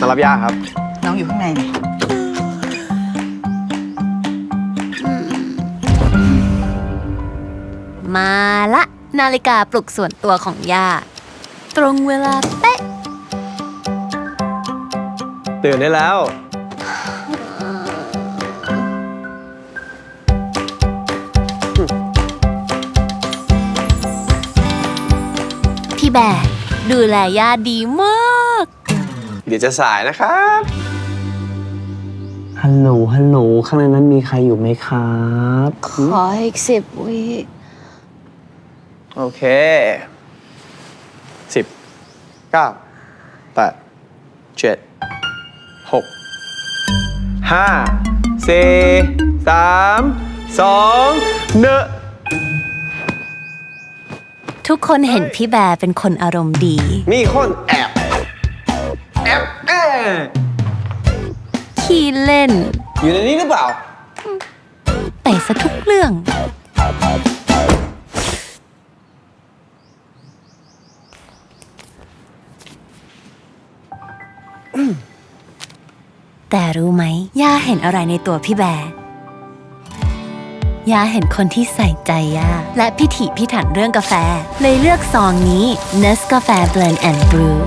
มารับย่าครับ น้องอยู่ข้างในเนี่ยมาละ นาฬิกาปลุกส่วนตัวของย่า ตรงเวลาเป๊ะ ตื่นได้แล้ว พี่แบร์ดูแลย่าดีมาก เดี๋ยวจะสายนะครับ ฮัลโหล ฮัลโหล ข้างในนั้นมีใครอยู่ไหมครับ ขออีกสิบวิโอเคสิบเก้าแปดเจ็ดหกห้าสี่สามสองหนึ่งทุกคนเห็นพี่แบร์เป็นคนอารมณ์ดี มีคนแอบแอบแอบ ขี้เล่น อยู่ในนี้หรือเปล่า แต่ซะทุกเรื่อง แต่รู้ไหม ย่าเห็นอะไรในตัวพี่แบร์ย่าเห็นคนที่ใส่ใจย่าและพิถีพิถันเรื่องกาแฟ เลยเลือกซองนี้ Nescafe Blend and Brew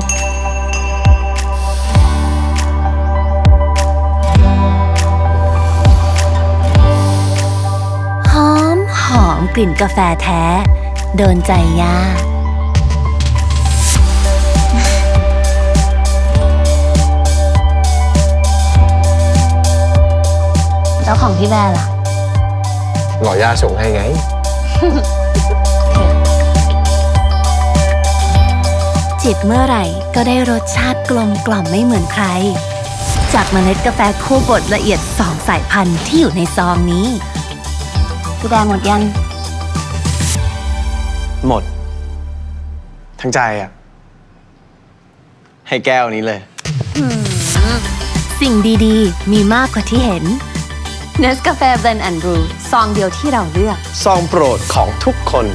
หอมกลิ่นกาแฟแท้ โดนใจย่าแล้วของพี่แบร์ล่ะ หล่อย่าส่งให้ไง จิบเมื่อไหร่ก็ได้รสชาติกลมกล่อมไม่เหมือนใคร จากเมล็ดกาแฟคู่บดละเอียดสองสายพันธุ์ที่อยู่ในซองนี้ พี่แบร์หมดยัง หมด ทั้งใจอะ ให้แก้วนี้เลย สิ่งดีๆ มีมากกว่าที่เห็น Nescafe Blend and Brew ซองเดียวที่เราเลือก ซองโปรดของทุกคน